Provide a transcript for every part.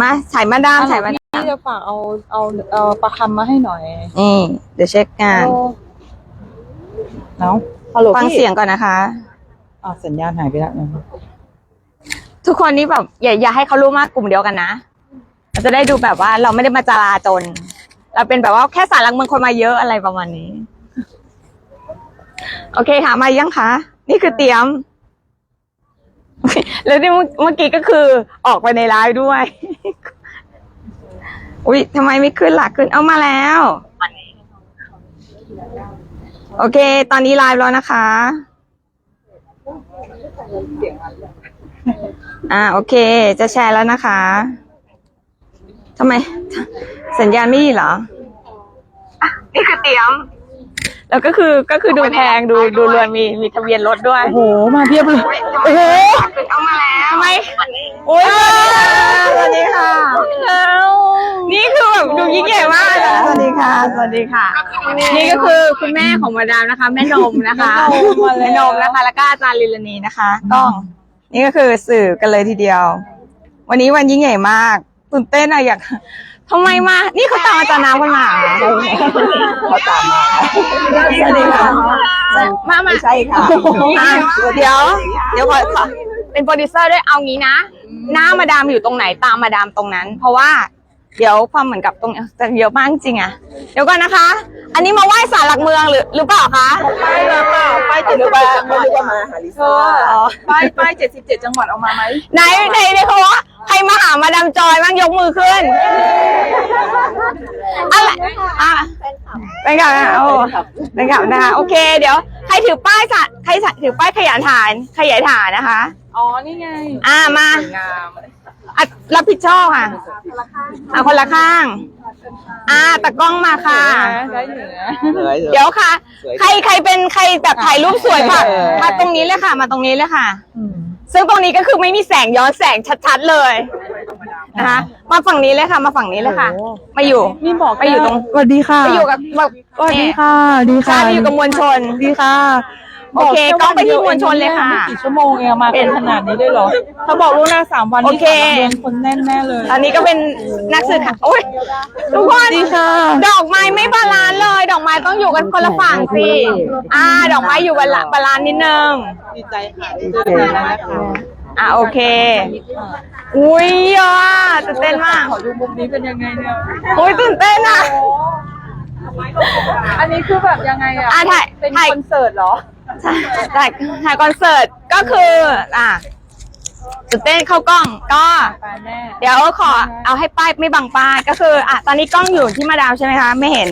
มาถ่ายมาดามถ่ายมาดามพี่จะฝากเอาเอาเอาประคำมาให้หน่อยนี่เดี๋ยวเช็คงานเนาะฮัลโหลฟังพี่เสียงก่อนนะคะอะสัญญาณหายไปแล้วทุกคนนี่แบบอย่าอย่าให้เขารู้มากกลุ่มเดียวกันนะเราจะได้ดูแบบว่าเราไม่ได้มาจลาจน เราเป็นแบบว่าแค่สารหลักเมืองคนมาเยอะอะไรประมาณนี้ โอเคค่ะ มายังคะ นี่คือเตรียม แล้วนี่เมื่อเมื่อกี้ก็คือออกไปในไลฟ์ด้วย อุ้ยทำไมไม่ขึ้นหลักขึ้นเอามาแล้ว โอเค ตอนนี้ไลฟ์แล้วนะคะ อ่า โอเค จะแชร์แล้วนะคะทำไม สัญญาณไม่ดีเหรออะนี่คือเตรียม แล้วก็คือก็คือดูแพงดูดูเรือนมีมีทะเบียนรถด้วย โอ้โห มาเพียบเลย โอ้โห เอามาแล้วทำไมโอ้ยสวัสดีค่ะ นี่คือแบบดูยิ่งใหญ่มากเลยสวัสดีค่ะ สวัสดีค่ะ นี่ก็คือคุณแม่ของมาดามนะคะ แม่นมนะคะแม่นมมาแล้วแม่นมนะคะ แล้วก็อาจารย์ลิลานีนะคะกล้อง นี่ก็คือสื่อกันเลยทีเดียว วันนี้วันยิ่งใหญ่มากตื่นเต้นอะอยากทำไมมา นี่เขาตามอาจารย์น้ำกันมาเหรอเขาตามมาสวัสดีค่ะมามาใช่ค่ะอะเดี๋ยว เดี๋ยวขอขอ เป็นโปรดิวเซอร์ด้วยเอางี้นะ หน้ามาดามอยู่ตรงไหนตามมาดามตรงนั้น เพราะว่าเดี๋ยวความเหมือนกับตรงจะเยอะมากจริงอะเดี๋ยวก่อนนะคะ อันนี้มาไหว้ศาลหลักเมืองหรือหรือเปล่าคะไปมาเปล่าไปเจ็ดสิบเจ็ดจังหวัดมาหาลิซ่าอ๋อไปไปเจ็ดสิบเจ็ดจังหวัดเอามาไหมไหนไหนไหนเขาว่าใครมาหามาดามจอยบ้างยกมือขึ้นอะไรอะเป็นกับนะโอ้เป็นกับนะคะโอเค เดี๋ยวใครถือป้ายสะใครถือป้ายขยายฐานขยายฐานนะคะ อ๋อ นี่ไงอ่ามางามอะรับผิดชอบค่ะอะคนละข้าง อ่าตะกล้องมาค่ะ ได้อยู่นะเดี๋ยวค่ะใครใครเป็นใครแบบถ่ายรูปสวยป่ะมาตรงนี้เลยค่ะ มาตรงนี้เลยค่ะ ซึ่งตรงนี้ก็คือไม่มีแสงย้อนแสงชัดๆเลยนะคะมาฝั่งนี้เลยค่ะ มาฝั่งนี้เลยค่ะโอ้มาอยู่นี่บอกไปอยู่ตรงสวัสดีค่ะไปอยู่กับแบบสวัสดีค่ะ ดีใช่ค่ะไปอยู่กับมวลชน ดีค่ะ โอเคบแกล้องไปที่มวลชนเลยค่ะไม่กี่ชั่วโมงเองมาเป็นขนาดนี้ได้เหรอถ้าบอกล่วงหน้าสามวันโอนี่เค สามเดือนคนแน่นแน่เลยตอนนี้ก็เป็นนักสื่อข่าวโอ้ยทุกคนดีค่ะ ดอกไม้ไม่บาลานซ์เลย ดอกไม้ต้องอยู่กันคนละฝั่งสิอ่า ดอกไม้อยู่บาลานบาลานซ์นิดนึง ดีใจค่ะดีใจนะคะอ่าโอเค อุ้ยอะตื่นเต้นมากขอดูมุมนี้เป็นยังไงเนี่ย อุ้ยตื่นเต้นอะ อันนี้คือแบบยังไงอะอะถ่ายเป็นถ่าย คอนเสิร์ตเหรอ ใช่ถ่ายถ่ายคอนเสิร์ตก็คือ อะตื่นเต้นเข้ากล้องก็ไปแม่เดี๋ยวขอเอาให้ป้ายไม่บังป้ายก็คือ อะ ตอนนี้กล้องอยู่ที่มาดามใช่ไหมคะ ไม่เห็น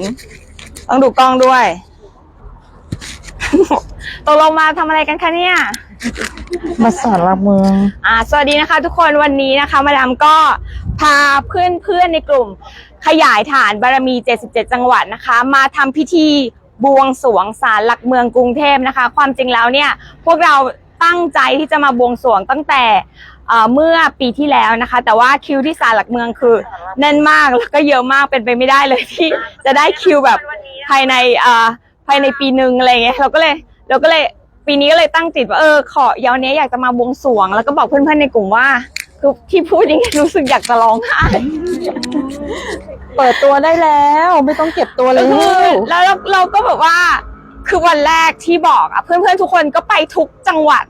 ต้องดูกล้องด้วยตกลงมาทำอะไรกันคะเนี่ย มาสารหลักเมือง อ่าสวัสดีนะคะทุกคนวันนี้นะคะ มาดามก็พาเพื่อนเพื่อนๆในกลุ่ม ขยายฐานบารมี 77 จังหวัดนะคะ มาทำพิธี บวงสรวงศาลหลักเมืองกรุงเทพนะคะ ความจริงแล้วเนี่ยพวกเราตั้งใจที่จะมาบวงสรวงตั้งแต่เมื่อปีที่แล้วนะคะ แต่ว่าคิวที่ศาลหลักเมืองคือแน่นมากแล้วก็เยอะมากเป็นไปไม่ได้เลยที่จะได้คิวแบบภายในภายในปีหนึ่งอะไรเงี้ยเราก็เลยเราก็เลยปีนี้ก็เลยตั้งจิตว่าเออขอเยาวนี้อยากจะมาบวงสรวง แล้วก็บอกเพื่อนๆในกลุ่มว่า คือที่พูดอย่างนี้รู้สึกอยากจะร้องไห้เปิดตัวได้แล้วไม่ต้องเก็บตัวเลก็ยคือแล้วเราเราก็แบบว่า คือวันแรกที่บอกอะเพื่อนๆทุกคนก็ไปทุกจังหวัด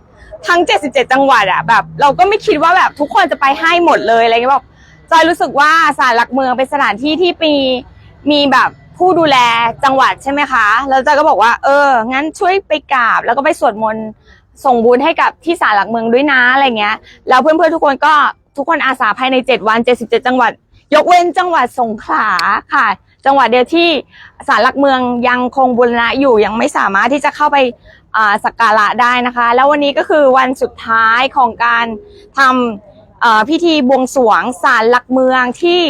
ทั้ง 77 จังหวัดอะแบบ เราก็ไม่คิดว่าแบบทุกคนจะไปให้หมดเลยอะไรเงี้ยแบบจอยรู้สึกว่าศาลหลักเมืองเป็นสถานที่ที่มีมีแบบผู้ดูแลจังหวัดใช่ไหมคะ แล้วจอยก็บอกว่า เออ งั้นช่วยไปกราบแล้วก็ไปสวดมนต์ ส่งบุญให้กับที่ศาลหลักเมืองด้วยนะอะไรเงี้ยแล้วเพื่อนๆทุกคนก็ทุกคนอาสาภายใน 7 วัน 77 จังหวัด ยกเว้นจังหวัดสงขลาค่ะ จังหวัดเดียวที่ศาลหลักเมืองยังคงบูรณะอยู่ยังไม่สามารถที่จะเข้าไปอ่าสักการะได้นะคะ แล้ววันนี้ก็คือวันสุดท้ายของการทำอ่อพิธีบวงสรวงศาลหลักเมืองที่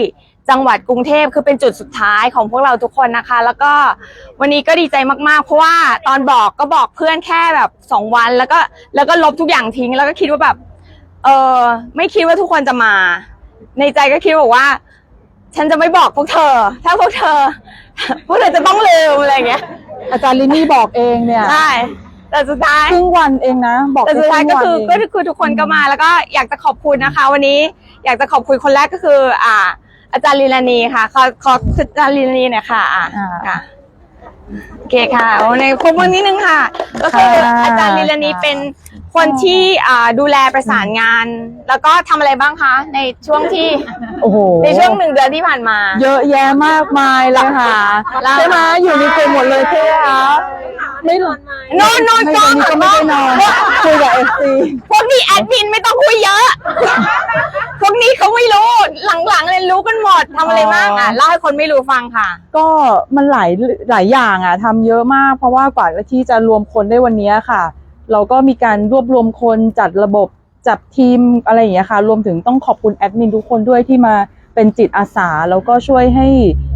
จังหวัดกรุงเทพคือเป็นจุดสุดท้ายของพวกเราทุกคนนะคะ แล้วก็วันนี้ก็ดีใจมากๆ เพราะว่าตอนบอกก็บอกเพื่อนแค่แบบสองวัน แล้วก็แล้วก็ลบทุกอย่างทิ้ง แล้วก็คิดว่าแบบเออไม่คิดว่าทุกคนจะมา ในใจก็คิดบอกว่า ฉันจะไม่บอกพวกเธอ ถ้าพวกเธอ พวกเธอจะต้องลืมอะไรอย่างเงี้ยอาจารย์ลินนี่บอกเองเนี่ยใช่แต่สุดท้ายครึ่งวันเองนะ บอกแต่สุดท้ายก็คือแรึ่งก็วันเงคือทุกคนก็มาแล้วก็อยากจะขอบคุณนะคะ วันนี้อยากจะขอบคุณคนแรกก็คือ อ่า อาจารย์ลีลานีค่ะ ขอขออาจารย์ลีลานีหน่อยค่ะอ่าอ่า ค่ะโอเคค่ะโอ้ในพบมือนิดนึงค่ะ ก็คือค่ะอาจารย์ลีลานีเป็นคนที่อ่าดูแลประสานงาน แล้วก็ทำอะไรบ้างคะในช่วงที่โอ้โห ในช่วงหนึ่งเดือนที่ผ่านมา เยอะแยะมากมายเลยค่ะเล่าใช่ไหมอยู่ในกลุ่มหมดเลยใช่ไหมคะไม่หลับนอนนอนไม่กวัอนงนี้ก็ไม่ได้นอนคุยกับเอฟซีพวกนี้แอดมินไม่ต้องคุยเยอะ พวกนี้เขาไม่รู้หลังๆเลยรู้กันหมดทำอะไรบ้างอะเล่าให้คนไม่รู้ฟังค่ะ ก็มันหลายหลายอย่างอะทำเยอะมาก เพราะว่ากว่าที่จะรวมคนได้วันนี้ค่ะ เราก็มีการรวบรวมคนจัดระบบจัดทีมอะไรอย่างเงี้ยค่ะ รวมถึงต้องขอบคุณแอดมินทุกคนด้วยที่มาเป็นจิตอาสาแล้วก็ช่วยให้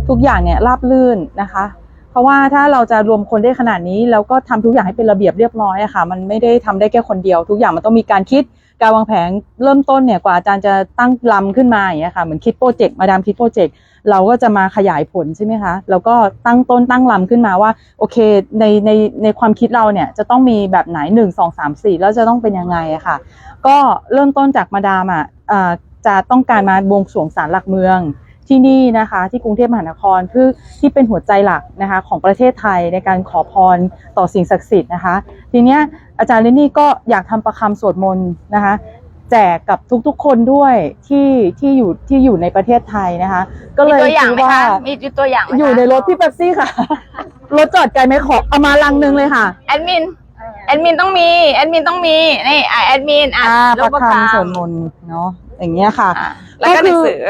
ทุกอย่างเนี่ยราบลื่นนะคะ เพราะว่าถ้าเราจะรวมคนได้ขนาดนี้แล้วก็ทำทุกอย่างให้เป็นระเบียบเรียบร้อยอะค่ะ มันไม่ได้ทำได้แค่คนเดียว ทุกอย่างมันต้องมีการคิด การวางแผนเริ่มต้นเนี่ยกว่าอาจารย์จะตั้งลำขึ้นมาอย่างเงี้ยค่ะเหมือนคิดโปรเจกต์มาดามคิดโปรเจกต์เราก็จะมาขยายผลใช่ไหมคะแล้วก็ตั้งต้นตั้งลำขึ้นมาว่าโอเคในในในความคิดเราเนี่ยจะต้องมีแบบไหนหนึ่งสองสามสี่แล้วจะต้องเป็นยังไงอะค่ะ ก็เริ่มต้นจากมาดามอะจะต้องการมาบวงสรวงศาลหลักเมือง ที่นี่นะคะที่กรุงเทพมหานครเพื่อที่เป็นหัวใจหลักนะคะของประเทศไทยในการขอพรต่อสิ่งศักดิ์สิทธิ์นะคะ ทีเนี้ยอาจารย์เลนนี่ก็อยากทำประคำสวดมนต์นะคะแจกกับทุกๆคนด้วยที่ที่อยู่ที่อยู่ในประเทศไทยนะคะ ก็มีเลยตัวอย่างคิดไหมว่าคะมีตัวอย่างไหมคะอยู่ในรถพี่เป๊ปซี่ค่ะ รถจอดไกลไหมขอเอามาลังนึงเลยค่ะแอดมินแอดมินต้องมีแอดมินต้องมีนี่อะแอดมินอะอ่ารูประคำสวดมนต์เนาะอย่างเงี้ยค่ะอะแล้วก็หนังสือ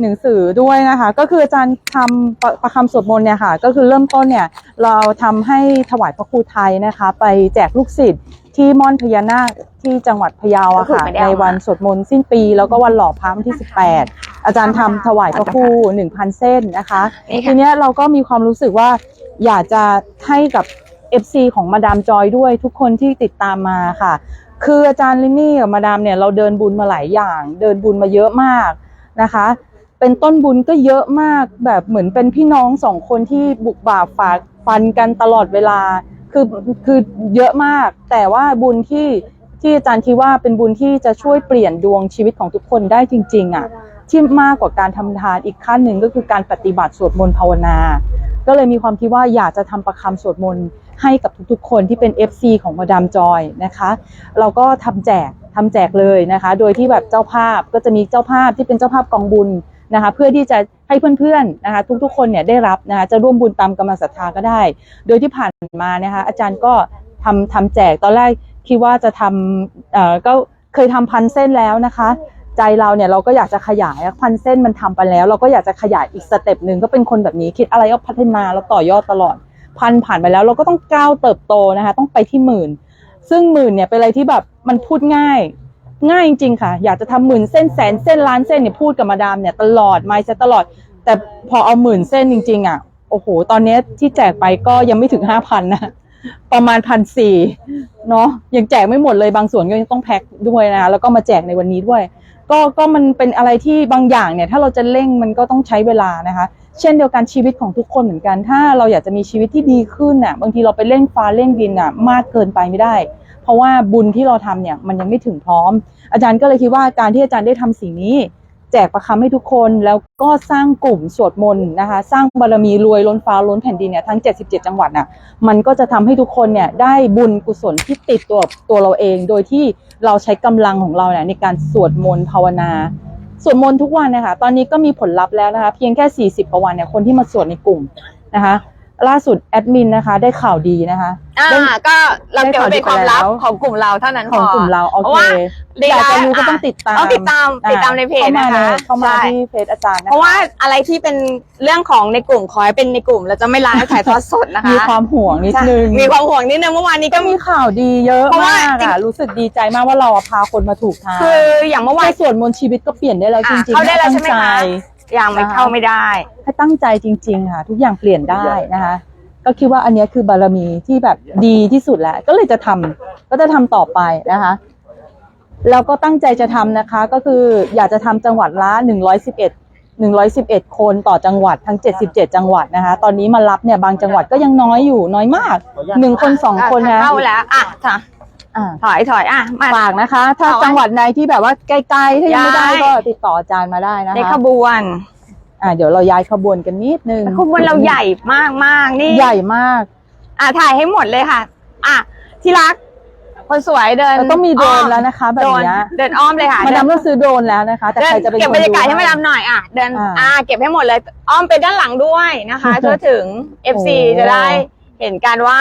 หนังสือด้วยนะคะ ก็คืออาจารย์ทำประประคำสวดมนต์เนี่ยค่ะ ก็คือเริ่มต้นเนี่ยเราทำให้ถวายพระครูไทยนะคะ ไปแจกลูกศิษย์ที่ม่อนพญานาคที่จังหวัดพะเยาอะค่ะก็คือไม่ได้เอาในมา วันสวดมนต์สิ้นปี แล้วก็วันหล่อพระวันที่ 18 อาจารย์ทำถวายพระครู1,000 เส้นนะคะ นี่ทีค่ะ เนี้ยเราก็มีความรู้สึกว่าอยากจะให้กับ FC ของมาดามจอยด้วยทุกคนที่ติดตามมาค่ะ คืออาจารย์ลินนี่กับมาดามเนี่ยเราเดินบุญมาหลายอย่าง เดินบุญมาเยอะมากนะคะ เป็นต้นบุญก็เยอะมากแบบเหมือนเป็นพี่น้องสองคนที่บุกบ่าฝากฟันกันตลอดเวลา คือคือเยอะมาก แต่ว่าบุญที่ที่อาจารย์คิดว่าเป็นบุญที่จะช่วยเปลี่ยนดวงชีวิตของทุกคนได้จริง ๆอะที่มากกว่าการทำทานอีกขั้นหนึ่งก็คือการปฏิบัติสวดมนต์ภาวนา ก็เลยมีความคิดว่าอยากจะทำประคำสวดมนต์ให้กับทุกๆ คนที่เป็น FC ของมาดามจอยนะคะ เราก็ทำแจกทำแจกเลยนะคะ โดยที่แบบเจ้าภาพก็จะมีเจ้าภาพที่เป็นเจ้าภาพกองบุญ นะคะเพื่อที่จะให้เพื่อนๆนะคะทุกๆคนเนี่ยได้รับนะคะจะร่วมบุญตามกำลังศรัทธาก็ได้ โดยที่ผ่านมานะคะอาจารย์ก็ทำทำแจกตอนแรกคิดว่าจะทำเอ่อก็เคยทำพันเส้นแล้วนะคะใจเราเนี่ยเราก็อยากจะขยายพันเส้นมันทำไปแล้ว เราก็อยากจะขยายอีกสเต็ปหนึ่งก็เป็นคนแบบนี้คิดอะไรก็พัฒนาแล้วต่อยอดตลอดพันผ่านไปแล้ว เราก็ต้องก้าวเติบโตนะคะ ต้องไปที่หมื่น ซึ่งหมื่นเนี่ยเป็นอะไรที่แบบมันพูดง่าย ง่ายจริงๆค่ะ อยากจะทำหมื่นเส้นแสนเส้นล้านเส้นเนี่ยพูดกับมาดามเนี่ยตลอดไม่จะตลอด แต่พอเอาหมื่นเส้นจริง ๆอะโอ้โห ตอนนี้ที่แจกไปก็ยังไม่ถึงห้าพันนะประมาณพันสี่เนาะยังแจกไม่หมดเลยบางส่วนก็ยังต้องแพ็คด้วยนะคะแล้วก็มาแจกในวันนี้ด้วย ก็ก็มันเป็นอะไรที่บางอย่างเนี่ย ถ้าเราจะเร่งมันก็ต้องใช้เวลานะคะ เช่นเดียวกันชีวิตของทุกคนเหมือนกัน ถ้าเราอยากจะมีชีวิตที่ดีขึ้นน่ะ บางทีเราไปเร่งฟ้าเร่งดินน่ะ มากเกินไปไม่ได้ เพราะว่าบุญที่เราทำเนี่ยมันยังไม่ถึงพร้อม อาจารย์ก็เลยคิดว่าการที่อาจารย์ได้ทำสิ่งนี้ แจกประคำให้ทุกคนแล้วก็สร้างกลุ่มสวดมนต์นะคะ สร้างบารมีรวยล้นฟ้าล้นแผ่นดินเนี่ยทั้ง 77 จังหวัดน่ะมันก็จะทำให้ทุกคนเนี่ยได้บุญกุศลที่ติดตัวตัวเราเอง โดยที่เราใช้กำลังของเราเนี่ยในการสวดมนต์ภาวนาสวดมนต์ทุกวันนะคะตอนนี้ก็มีผลลัพธ์แล้วนะคะ เพียงแค่ 40กว่าวันเนี่ยคนที่มาสวดในกลุ่มนะคะ ล่าสุดแอดมินนะคะ ได้ข่าวดีนะคะอ่าได้ก็เราเก็บไว้เป็นความลับได้ข่าวดีไปแล้วของกลุ่มเราเท่านั้นของพกลุ่มเราโอเพราะเคว่าอยากจะรู้ก็ต้องติดตามต้องติดตามติดตามในเพจเข้านะมาคะเลยเข้ามาใช่ที่เพจอาจารย์นะคะเพราะว่าอะไรที่เป็นเรื่องของในกลุ่มขอให้เป็นในกลุ่มเราจะไม่ไลฟ์ถ่ายทอดสดนะคะมีความห่วงนิดใช่นึงมีความห่วงนิดนึงเมื่อวานนี้ก็ก็มีมีข่าวดีเยอะเพราะว่ามากจริงอะรู้สึกดีใจมากว่าเราอะพาคนมาถูกทางคืออย่างเมื่อวานแค่ส่วนมนต์ชีวิตก็เปลี่ยนได้แล้วจอะริงๆเข้าได้แล้วตั้ใช่งไหมใจคะ ยังไม่เข้าไม่ได้ให้ตั้งใจจริง ๆ ค่ะ ทุกอย่างเปลี่ยนได้นะคะ ก็คิดว่าอันเนี้ยคือบารมีที่แบบดีที่สุดแล้ว ก็เลยจะทำก็จะทำต่อไปนะคะ แล้วก็ตั้งใจจะทำนะคะ ก็คืออยากจะทำจังหวัดละ111 111 คนต่อจังหวัดทั้ง 77 จังหวัดนะคะ ตอนนี้มารับเนี่ยบางจังหวัดก็ยังน้อยอยู่น้อยมากหนึ่งคนสองคนนะ เข้าแล้วอะจ้ะ อ่าถอยถอยอะมา ฝากนะคะ ถ้าเอาไว้จังหวัดไหนที่แบบว่าใกล้ๆถ้ายังไม่ได้ย้าย ก็ติดต่ออาจารย์มาได้นะในขคะบวนอ่าเดี๋ยวเราย้ายขบวนกันนิดนึงขบวนเราใหญ่มากมากๆนี่ ใหญ่มาก อะถ่ายให้หมดเลยค่ะ อะที่รัก คนสวยเดินเราต้องมีโดรนอ้อแล้วนะคะแบบโดรนเนี้ยเดินอ้อมเลยค่ะมาเดิดามต้องซื้อโดรนแล้วนะคะ แต่เดินใครจะเป็นเก็บคนบรรยากาศดูให้มาดามหน่อยอะเดินอ่าอ่าเก็บให้หมดเลยอ้อมไปด้านหลังด้วยนะคะทั่วถึง FC โอ้ จะได้เห็นกันว่า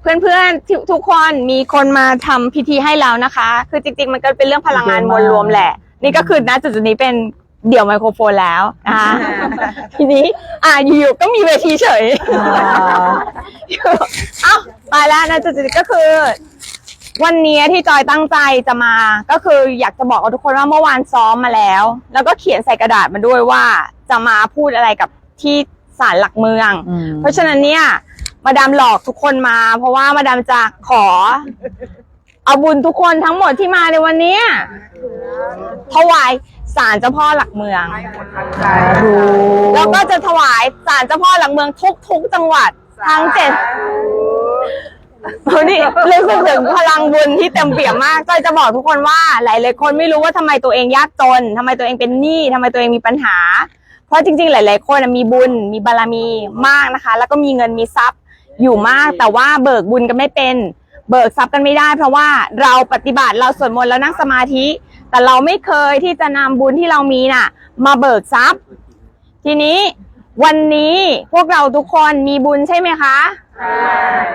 เพื่อนๆทุกทุกคนมีคนมาทำพิธีให้แล้วนะคะ คือจริงๆ มันก็เป็นเรื่องพลังงานมวลรวมแหละ นี่ก็คือณจุดๆนี้เป็นเดี่ยวไมโครโฟนแล้วนะคะทีนี้ อ่าอยู่ๆก็มีเวทีเฉยอ่าเอ้าไปแล้วนะจุดๆก็คือ วันนี้ที่จอยตั้งใจจะมา ก็คืออยากจะบอกกับทุกคนว่าเมื่อวานซ้อมมาแล้ว แล้วก็เขียนใส่กระดาษมาด้วยว่าจะมาพูดอะไรกับที่ศาลหลักเมืองอืมเพราะฉะนั้นเนี่ย มาดามหลอกทุกคนมา เพราะว่ามาดามจะขอ เอาบุญทุกคนทั้งหมดที่มาในวันนี้ถวายศาลเจ้าพ่อหลักเมืองแล้วก็จะถวายศาลเจ้าพ่อหลักเมืองทุกทุกจังหวัดทั้งเจ็ดวันนี้รู้สึกถึงพลังบุญที่เต็มเปี่ยมมากจอยจะบอกทุกคนว่าหลายๆคนไม่รู้ว่าทำไมตัวเองยากจนทำไมตัวเองเป็นหนี้ทำไมตัวเองมีปัญหา เพราะจริง ๆ หลาย ๆ คนมีบุญมีบารมีมากนะคะ แล้วก็มีเงินมีทรัพย์ อยู่มากแต่ว่าเบิกบุญกันไม่เป็น เบิกทรัพย์กันไม่ได้ เพราะว่าเราปฏิบัติเราสวดมนต์แล้วนั่งสมาธิ แต่เราไม่เคยที่จะนำบุญที่เรามีน่ะ มาเบิกทรัพย์ ทีนี้วันนี้พวกเราทุกคนมีบุญใช่ไหมคะ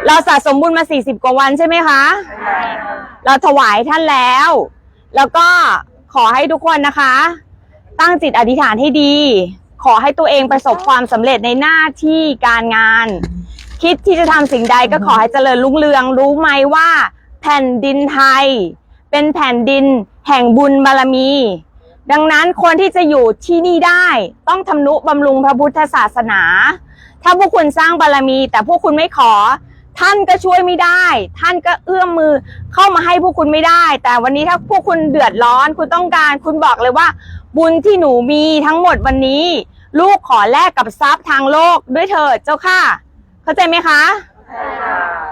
เราสะสมบุญมา40กว่าวันใช่ไหมคะ เราถวายท่านแล้ว แล้วก็ขอให้ทุกคนนะคะ ตั้งจิตอธิษฐานให้ดี ขอให้ตัวเองประสบความสำเร็จในหน้าที่การงาน คิดที่จะทำสิ่งใดก็ขอให้เจริญรุ่งเรือง รู้ไหมว่า แผ่นดินไทย เป็นแผ่นดินแห่งบุญบารมี ดังนั้นคนที่จะอยู่ที่นี่ได้ต้องทำนุบำรุงพระพุทธศาสนา ถ้าพวกคุณสร้างบารมี แต่พวกคุณไม่ขอ ท่านก็ช่วยไม่ได้ ท่านก็เอื้อมมือเข้ามาให้พวกคุณไม่ได้ แต่วันนี้ถ้าพวกคุณเดือดร้อน คุณต้องการ คุณบอกเลยว่า บุญที่หนูมีทั้งหมดวันนี้ ลูกขอแลกกับทรัพย์ทางโลกด้วยเถิดเจ้าค่ะ เข้าใจไหมคะ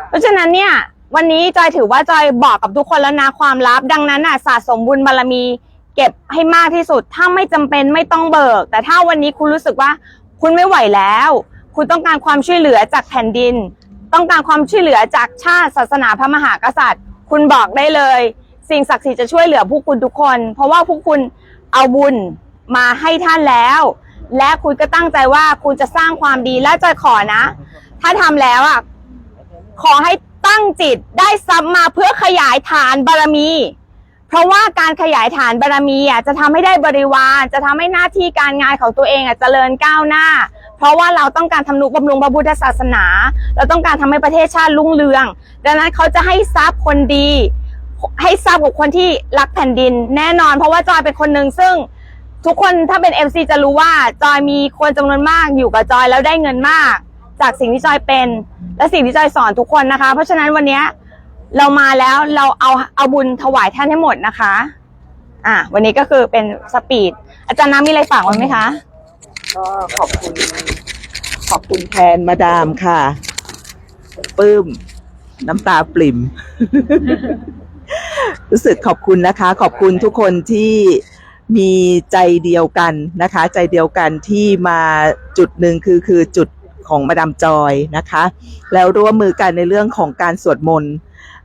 เพราะฉะนั้นเนี่ย วันนี้จอยถือว่าจอยบอกกับทุกคนแล้วนะความลับ ดังนั้นน่ะสะสมบุญบารมี เก็บให้มากที่สุด ถ้าไม่จำเป็นไม่ต้องเบิก แต่ถ้าวันนี้คุณรู้สึกว่า คุณไม่ไหวแล้ว คุณต้องการความช่วยเหลือจากแผ่นดิน ต้องการความช่วยเหลือจากชาติศาสนาพระมหากษัตริย์ คุณบอกได้เลย สิ่งศักดิ์สิทธิ์จะช่วยเหลือพวกคุณทุกคน เพราะว่าพวกคุณเอาบุญมาให้ท่านแล้ว และคุณก็ตั้งใจว่าคุณจะสร้างความดีและจอยขอนะ ถ้าทำแล้วอะขอให้ตั้งจิตได้ซับมาเพื่อขยายฐานบารมี เพราะว่าการขยายฐานบารมีอะจะทำให้ได้บริวาร จะทำให้หน้าที่การงานของตัวเองอะเจริญก้าวหน้า เพราะว่าเราต้องการทำนุบำรุงพระพุทธศาสนา เราต้องการทำให้ประเทศชาติรุ่งเรือง ดังนั้นเขาจะให้ทรัพย์คนดี ให้ทรัพย์กับคนที่รักแผ่นดิน แน่นอน เพราะว่าจอยเป็นคนหนึ่งซึ่งทุกคนถ้าเป็น MC จะรู้ว่าจอยมีคนจำนวนมากอยู่กับจอยแล้วได้เงินมาก จากสิ่งที่จอยเป็น และสิ่งที่จอยสอนทุกคนนะคะ เพราะฉะนั้นวันนี้เรามาแล้วเราเอาเอาบุญถวายท่านให้หมดนะคะ อะ วันนี้ก็คือเป็นสปีด อาจารย์น้ำมีอะไรฝากไว้ไหมคะ ก็ขอบคุณ ขอบคุณแทนมาดามค่ะปลื้มน้ำตาปริ่ม รู้สึกขอบคุณนะคะ ขอบคุณทุกคนที่มีใจเดียวกันนะคะ ใจเดียวกันที่มาจุดหนึ่งคือคือจุด ของมาดามจอยนะคะ แล้วร่วมมือกันในเรื่องของการสวดมนต์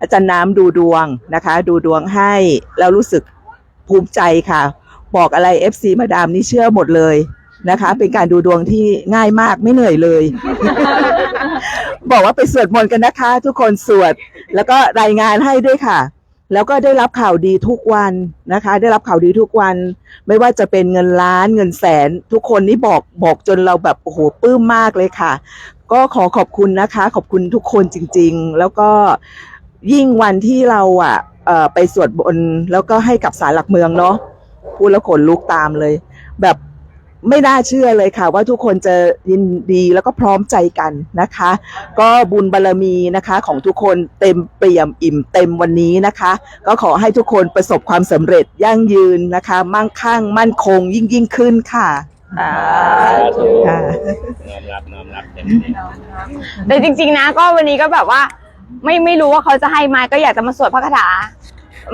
อาจารย์น้ำดูดวงนะคะ ดูดวงให้แล้วรู้สึกภูมิใจค่ะ บอกอะไร FC มาดามนี่เชื่อหมดเลยนะคะ เป็นการดูดวงที่ง่ายมากไม่เหนื่อยเลย บอกว่าไปสวดมนต์กันนะคะ ทุกคนสวด แล้วก็รายงานให้ด้วยค่ะ แล้วก็ได้รับข่าวดีทุกวันนะคะ ได้รับข่าวดีทุกวัน ไม่ว่าจะเป็นเงินล้านเงินแสน ทุกคนนี่บอกบอกจนเราแบบโอ้โหปลื้มมากเลยค่ะ ก็ขอขอบคุณนะคะ ขอบคุณทุกคนจริง ๆ แล้วก็ยิ่งวันที่เราอะไปสวดบนต์แล้วก็ให้กับสารหลักเมืองเนาะพูดแล้วขนลุกตามเลย แบบ ไม่น่าเชื่อเลยค่ะ ว่าทุกคนจะยินดีแล้วก็พร้อมใจกันนะคะ ก็บุญบารรมีนะคะของทุกคนเต็มเปี่ยมอิ่มเต็มวันนี้นะคะ ก็ขอให้ทุกคนประสบความสำเร็จยั่งยืนนะคะ มั่งคั่งมั่นคงยิ่งยิ่งขึ้นค่ะค่ะน้อมรับน้อมรับเต็มที่แต่จริง ๆ นะ ก็วันนี้ก็แบบว่า ไม่ไม่รู้ว่าเขาจะให้ไหมาก็อยากจะมาสวดพระคาถา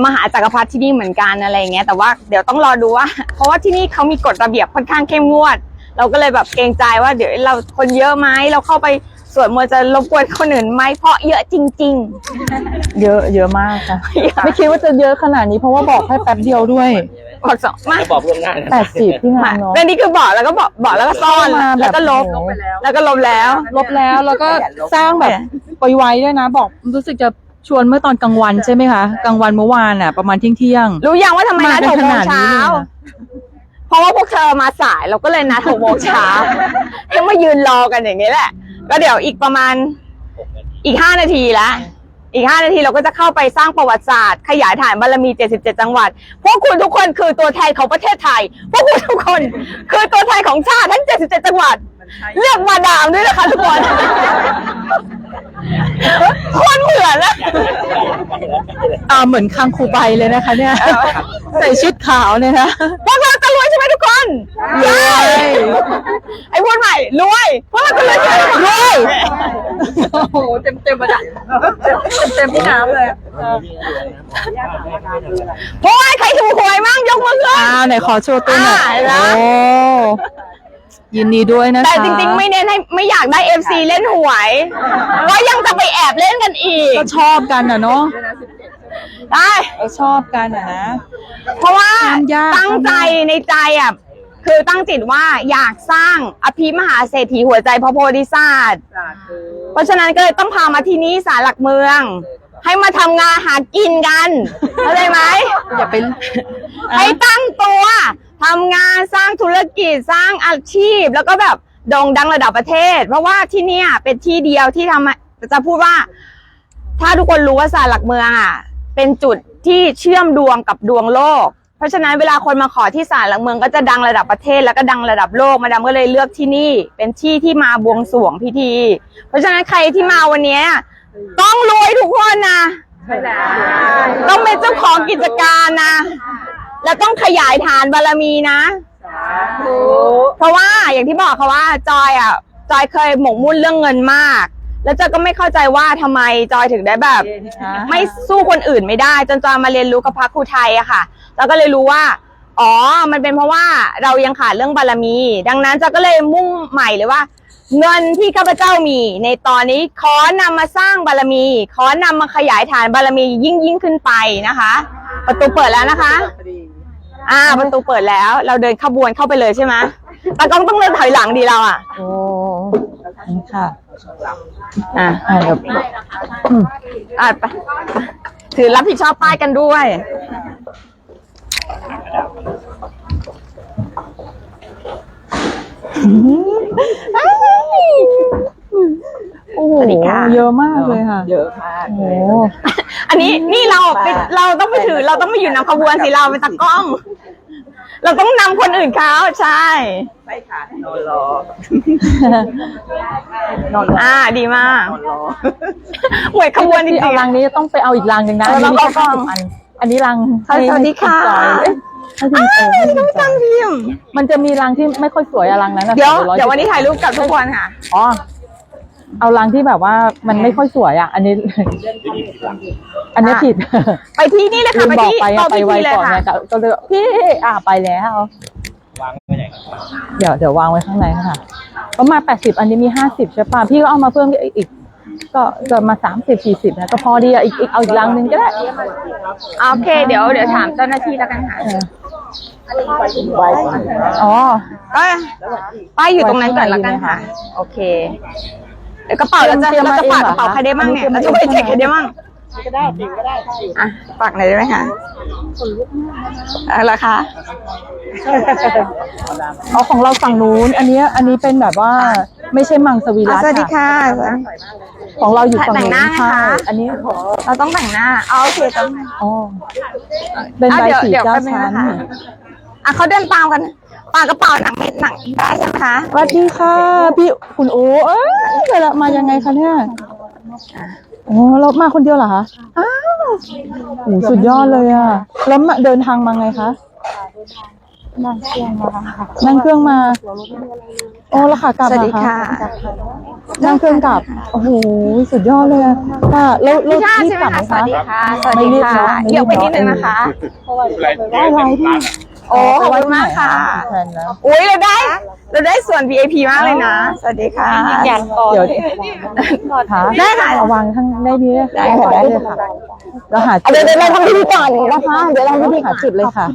มหาจักรพรรดิที่นี่เหมือนกันอะไรอย่างเงี้ยแต่ว่าเดี๋ยวต้องรอดูว่า เพราะว่าที่นี่เขามีกฎระเบียบค่อนข้างเข้มงวด เราก็เลยแบบเกรงใจว่าเดี๋ยวเราคนเยอะไหมเราเข้าไปสวดมนต์จะรบกวนคนอื่นไหมเพราะเยอะจริง เยอะเยอะมากค่ะๆไม่คิดว่าจะเยอะขนาดนี้เพราะว่าบอกให้แป๊บเดียวด้วยบอกสองมาจะบอกล่วงหน้านะแปดสิบที่งามานเนาะ เรื่องนี้คือบอกแล้วก็บอกบอกแล้วก็ซ่อนมาแบบ แล้วก็ลบโอ้โหแล้วก็ลบแล้ว ลบแล้วแล้วก็สร้างแบบไปไว้ด้วยนะ บอกรู้สึกจะ ชวนเมื่อตอนกลางวันใช่ไหมคะกลางวันเมื่อวานอะ ประมาณเที่ยงเที่ยงๆรู้ยังว่าทำไมนัดมาหกกันโมขงนาดนี้เช้าเลยนะเพราะว่าพวกเธอมาสายเราก็เลยนัดหกโมงเช้าให้มายืนรอกันอย่างนี้แหละ ก็เดี๋ยวอีกประมาณอีกห้านาทีละอีกห้านาทีเราก็จะเข้าไปสร้างประวัติศาสตร์ ขยายฐานบารมี 77 จังหวัด พวกคุณทุกคนคือตัวแทนของประเทศไทย พวกคุณทุกคนคือตัวแทนของชาติทั้ง 77 จังหวัด เลือกมาดามด้วยนะคะทุกคนคนเหมือนนะอ่าเหมือนคังคูใบเลยนะคะ เนี่ยใส่ชุดขาวเนี่ยนะพวกเราจะรวยใช่ไหมทุกคนรวยไอ้พูดใหม่รวยพวกเราจะรวยใช่ไหมรวยโอ้โหเต็มเต็มมาดัเต็มเต็มพี่น้ำเลยพวกไอ้ใครถูกหวยมั่งยกมือขึ้นอ้าวไหนขอโชว์ตัวหน่อยอ่าเห็นไหมโอ้ ยินดีด้วยนะคะ แต่จริงๆ ไม่เน้นให้ไม่อยากได้ FC เล่นหวย ก็ยังจะไปแอบเล่นกันอีก ก็ชอบกันอะเนาะได้ก็ชอบกันอะนะ เพราะว่าทำยากตั้งใจในใจอะคือตั้งจิตว่าอยากสร้างอภิมหาเศรษฐีหัวใจพระโพธิสัตว์เพราะฉะนั้นก็เลยต้องพามาที่นี่ศาลหลักเมือง ให้มาทำงานหากินกันเข้าใจไหมอย่าไปให้ตั้งตัว ทำงานสร้างธุรกิจสร้างอาชีพ แล้วก็แบบโด่งดังระดับประเทศ เพราะว่าที่เนี่ยเป็นที่เดียวที่ทำจะพูดว่า ถ้าทุกคนรู้ว่าศาลหลักเมืองอะเป็นจุดที่เชื่อมดวงกับดวงโลก เพราะฉะนั้นเวลาคนมาขอที่ศาลหลักเมืองก็จะดังระดับประเทศแล้วก็ดังระดับโลกมาดามก็เลยเลือกที่นี่ เป็นที่ที่มาบวงสรวงพิธี เพราะฉะนั้นใครที่มาวันนี้ต้องรวยทุกคนนะต้องเป็นเจ้าของกิจการนะ แล้วต้องขยายฐานบารมีนะ เพราะว่าอย่างที่บอกค่ะว่าจอยอะ จอยเคยหมกมุ่นเรื่องเงินมาก แล้วจอยก็ไม่เข้าใจว่าทำไมจอยถึงได้แบบ ไม่สู้คนอื่นไม่ได้ จนจอยมาเรียนรู้กับพระครูไทยอะค่ะ แล้วก็เลยรู้ว่า อ๋อ มันเป็นเพราะว่าเรายังขาดเรื่องบารมี ดังนั้นจอยก็เลยมุ่งใหม่เลยว่า เงินที่ข้าพเจ้ามี ในตอนนี้ขอนำมาสร้างบารมี ขอนำมาขยายฐานบารมียิ่งยิ่งขึ้นไปนะคะ ประตูเปิดแล้วนะคะอ่าประตูเปิดแล้ว เราเดินขบวนเข้าไปเลยใช่ไหมตากล้องต้องเดินถอยหลังดีเราอะ โอ้นี่ค่ะอ่าอ่าเดี๋ยวอืมอ่าไปถือรับผิดชอบป้ายกันด้วย โอ้โหสวัสดีค่ะ เยอะมากเลยค่ะ เยอะมากโอ้เลยโห อันนี้นี่เราเป็นเราต้องไปถือ เราต้องไปอยู่นำขบวนสิเราเป็นตากล้อง เราต้องนำคนอื่นเขาใช่ไม่ค่ะนอนรอนอนอ่าดีมากนอนรอหวยขบวนจริที่เอางรังนี้ต้องไปเอาอีกรังหนึ่งนะเอออันนี้เราก็เอาสิบอัน อันนี้รังสวัสดีค่ะให้คุณจอยเอ้ยให้คุณเออให้คุณจอยๆพิมพ์มันจะมีรังที่ไม่ค่อยสวยอะรังนั้นนะเดี๋ยว300เดี๋ยววันนี้ถ่ายรูปกับทุกคนค่ะ อ๋อ เอารังที่แบบว่ามันไม่ค่อยสวยอะ อันนี้ อันนี้ผิดไปที่นี่เลยลืค่ะมไปบอกที่ไปโต๊ะอะไปพิไวธีเลยก่อนค่ะ ไงก็ก็เลยพี่อ่าไปแล้ว วางไว้ไหนครับเดี๋ยวเดี๋ยววางไว้ข้างในค่ะ ประมาณแปดสิบอันนี้มีห้าสิบใช่ป่ะ พี่ก็เอามาเพิ่มอีกอีก ก็ก็มาสามสิบสี่สิบนะก็พอดีอะอีกอีกเอาอีกรังหนึ่งก็ได้โอเค เดี๋ยวเดี๋ยวถามเจ้าหน้าที่แล้วกันค่ะเอออ๋อ ก็ป้ายอยู่ตรงนั้นก่อนแล้วกันค่ะ โอเค เดี๋ยวกระเป๋าเราจะเตรียมเราจะมาฝากเองเหรกอระเป๋าใครได้บ้างเนี่ยอันนี้เราเตรีจะยมไปมาเองเช็คใครได้บ้างอะฝากหน่อยได้ไหมคะอะไรคะอ๋อของเราฝั่งนู้น อันนี้อันนี้เป็นแบบว่าไม่ใช่มังสวิอะรัตสวัสดีค่ะ ของเราอยู่ฝั่งแต่งหนู้น้านไหมใช่คะอันนี้ขอเราต้องแต่งหน้าเอาโอเคต้องอ๋อเป็นอะใบเดี๋ยวสีเดี๋ยวเก้าแป๊บนึงชั้นนะคะอะเขาเดินตามกัน ปากกระเป๋าหนังไม่หนังได้ใช่ไหมคะสวัสดีค่ะ พี่คุณโอ้เอ้ยเวลามายังไงคะเนี่ยโอ้เรามาคนเดียวเหรอคะอ้าวโอ้สุดยอดเลยอะแล้วมาเดินทางมาไงคะนั่งเครื่องมานั่งเครื่องมาโอ้แล้วค่ะกลับสวัสดีเหรอค่ะนั่งเครื่องกลับโอ้โหสุดยอดเลยอะค่ะแล้วแล้วพี่ชาติรีบใช่ไหมกลับไหมคะสวัสดีค่ะสวัสไม่ดีรีบค่ะเนอะไม่รีบเดี๋ยวไปนิดนึงนะคะ อะไร ได้ไรที่ โอ้ขอบคุณมากค่ะ แทนนะอุ้ยเราได้ เราได้ส่วน VIP มากเลยนะ สวัสดีค่ะเดี๋ยวค่ะได้ค่ะ เอาวางข้างได้นี้เลยได้ค่ะได้เลยค่ะเราหาจุเดี๋ยวเดี๋ยวเราทำพิธีก่อนนะคะ เดี๋ยวเราเราทำพิธีหาจุดเลยค่ะ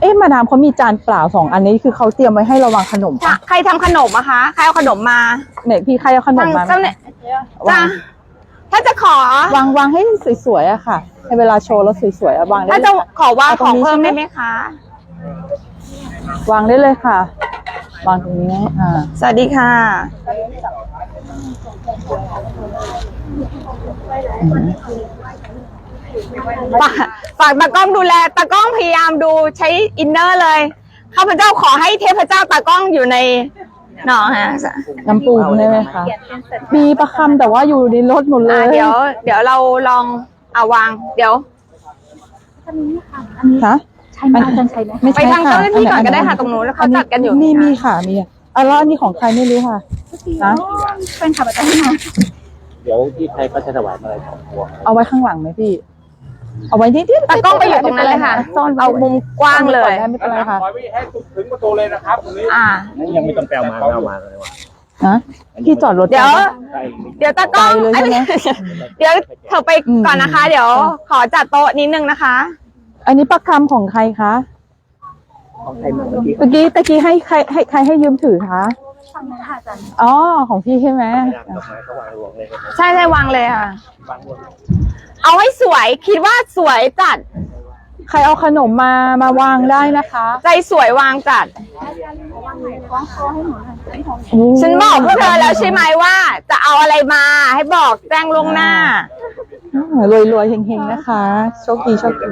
เอ๊ะมาดามเขามีจานเปล่าสองอันนี้คือเขาเตรียมไว้ให้เราวางขนมค่ะปะใครทำขนมอะคะ ใครเอาขนมมาเนี่ยพี่ใครเอาขนมมาไหมเจ้าเนี่ยวาจ้าง ถ้าจะขอ วางวางให้สวยๆอะค่ะให้เวลาโชว์แล้วสวยๆอะวางได้ถ้าเลจะยค่ะขอวางเอาขตรองงนี้เพิ่มใช่ไหมได้ไหมคะ วางได้เลยค่ะ วางตรงนี้นะอ่าสวัสดีค่ะฝากฝากตากล้องดูแลตากล้องพยายามดูใช้อินเนอร์เลยข้าพเจ้าขอให้เทพเจ้าตากล้องอยู่ใน หนอฮะน้ำปูได้ไหมคะมีประคำแต่ว่าอยู่ในรถหมดเลอะยเดี๋ยว เดี๋ยวเราลองเอาวาง เดี๋ยวคะใช่ไหมอาจารย์ใช่ไหมไม่ไปใช่ทางค่ะเจ้าหน้าที่ก่อนก็ได้อัค่ะตรงนู้นแล้วเขาอัจัดกันอยู่มีค่ะมีค่ะมีอะแล้วอันนี้ของใครไม่รู้ค่ะนะเป็นขับอาจารย์มาเดี๋ยวที่ไทยก็จะถวายอะไรของพวกเอาไว้ข้างหลังไหมพี่ เอาไว้นิดๆตากล้องไปอยู่ตรงนั้นเลยค่ะ ซ่อนเอามุมกว้างเลยได้ไม่เป็นไรค่ะ ขอให้ถึงประตูเลยนะครับตรงนี้อ่า ยังไม่ต้องแปลมาเอามาเลยว่านะพี่จอดรถ เดี๋ยวไปะใช่เดี๋ยวตากล้องไกลเลยใช่ไหม เดี๋ยวเธอไปอืมก่อนนะคะ เดี๋ยว ขอจัดโต๊ะนิดนึงนะคะ อันนี้ประคำของใครคะ ของไทยเมื่อกี้ เมื่อกี้ตะกี้ให้ใครให้ใครให้ยืมถือคะ ฟังนะคะอาจารย์อ๋อของพี่ใช่ไหมดอกไม้ถวายหลวงเลยครับใช่ใช่วางเลยค่ะบางคนเอาให้สวยคิดว่าสวยจัด ใครเอาขนมมามาวางได้นะคะใจสวยวางจัด คล้องคอให้หนูหน่อยไม่ท้องโอ้ฉันบอกพวกเธอแล้วใช่ไหมว่า จะเอาอะไรมา ให้บอกแจ้งล่วงหน้า รวยรวยๆเฮงๆนะคะ โชคดีโชคดี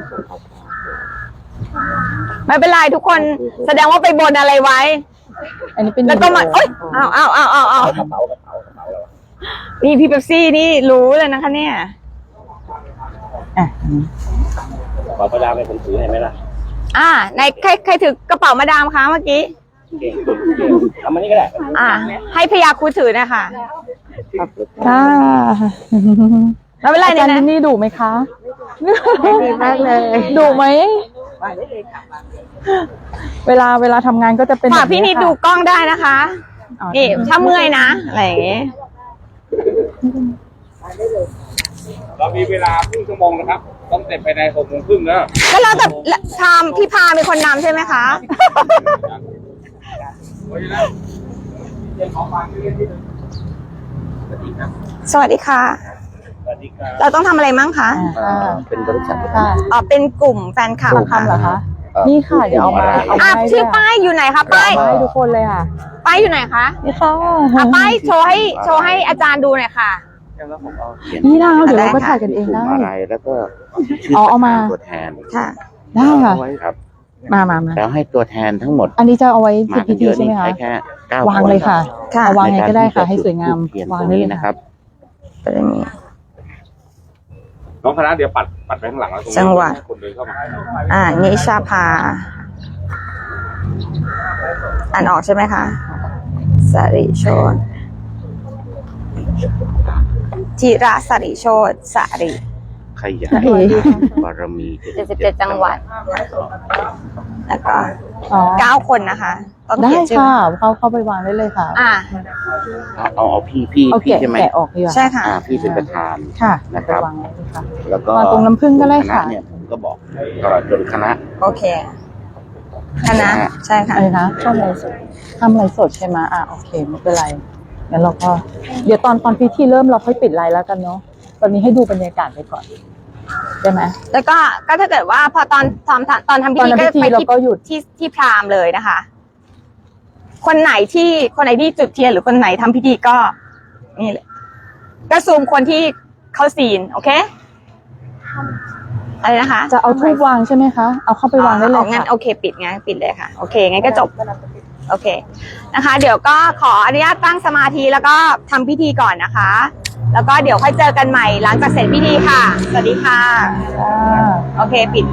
ไม่เป็นไรทุกคนแสดงว่าไปบนอะไรไว้ อันนี้เป็นแล้วก็มาเอ้ยเอาเอาเอาเอาเอากระเป๋ากระเป๋ากระเป๋าแล้วนี่พี่เป๊ปซี่นี่รู้เลยนะคะ เนี่ยอะขอประดาไปผมถือให้ไหมล่ะอ่าในใครใครถือกระเป๋ามาดามคะเมื่อกี้เก่งเก่งเก่งทำมันนี่ก็ได้อ่า ให้พยาครูถือนะคะค่ะไม่เป็นไรอาเนี่จายรย์นะลินนี่ดุไหมคะ ดีมากเลย ดุไหม เวลาเวลาทำงานก็จะเป็นฝากแบบพี่นิดค่ะดูกล้องได้นะคะอ๋อนี่ถ้าเมื่อยนะอะไรอย่างเงี้ยเรามีเวลาครึ่งชั่วโมงนะครับ ต้องเสร็จภายในหกโมงครึ่งนะก็แล้วแต่ทำพี่พาเป็นคนนำใช่ไหมคะ เพราะฉะนั้นเรื่องของความที่เรียนที่หนึ่งสวัสดีครับ สวัสดีค่ะสวัสดีครับ เราต้องทำอะไรมั่งคะอ่าค่ะเป็นบริษัท ค่ะอ๋อเป็นกลุ่มแฟนคลับประคำเหรอคะ นี่ค่ะ เดี๋ยวเอามาเอาอะมาให้ชื่อด้วยป้ายอยู่ไหนคะป้ายมาให้ทุกคนเลยค่ะ ป้ายอยู่ไหนคะนี่ค่ะอะป้ายโชว์ให้โชว์ให้อาจารย์ดูหน่อยค่ะแล้วผมเอาเขียนนี่ดาวเดี๋ยวเราก็ได้ค่ะถ่ายกันเองกลุ่ได้มอะไรแล้วก็ชื่อ๋อเอามา ตัวแทนค่ะ ได้ค่ะเอาไว้ครับ มามามาแล้วให้ตัวแทนทั้งหมดอันนี้จะเอาไว้มาพิกันธีเยอะใช่นี่ไหมคะ ใช้แค่เก้าวางเลยค่ะค่ะ เอาวางในไงการก็ได้ที่ค่ะจให้สวยงามจุดธูปเทียนวาตงรงได้เลนี้ยนะครับ เป็นอย่างนี้ น้องคณะเดี๋ยวปัดปัดไปข้างหลังแล้วตรงนี้จังหวะ คนเดินเข้ามาอ่านิชาภา อ่านออกใช่ไหมคะสริโชตจิระสริโชตสริใครอยากโอเคบารมี77 จังหวัด แล้วก็อ๋อเก้าคนนะคะ ต้องได้เขียนชื่อค่ะเข้าเข้าไปวางได้เลยค่ะอ่าเอาเอาเอาพี่พี่เอาพี่แกะใช่ไหมแกะออกดีกว่าใช่ค่ะ อ่าพี่เป็นประธาน ค่ะนะครับไปวางไว้เลยค่ะ แล้วก็วางตรงน้ำผึ้งก็ได้ค่ะ ณเนี่ยผมก็บอกตลอดจนคณะ โอเคคณะใช่ค่ะอะไรนะทำอะไรสดทำอะไรสดใช่ไหมอะโอเคไม่เป็นไรงั้นเราก็เดี๋ยวตอนตอนพิธีเริ่มเราค่อยปิดไลน์แล้วกันเนาะตอนนี้ให้ดูบรรยากาศไปก่อนใช่ไหม แล้วก็ก็ถ้าเกิดว่าพอตอนตอนตอนทำพิตอนธีทำก็พิธีไปเราที่ก็หยุด ที่ที่พราหมณ์เลยนะคะ คนไหนที่คนไหนที่จุดเทียนหรือคนไหนทำพิธีก็ นี่เลยก็ซูมคนที่เข้าซีนโอเคอะไรนะคะจะเอาทูบวางใช่ไหมคะเอาเข้าไปวางได้เลอ๋ยองั้นค่ะโอเค ปิดงั้นปิดเลยค่ะ โอเคงั้นก็จบโอเคนะคะ เดี๋ยวก็ขออนุญาตตั้งสมาธิแล้วก็ทำพิธีก่อนนะคะ แล้วก็เดี๋ยวค่อยเจอกันใหม่หลังจากเสร็จพิธีค่ะ สวัสดีค่ะอ่าโอเคปิด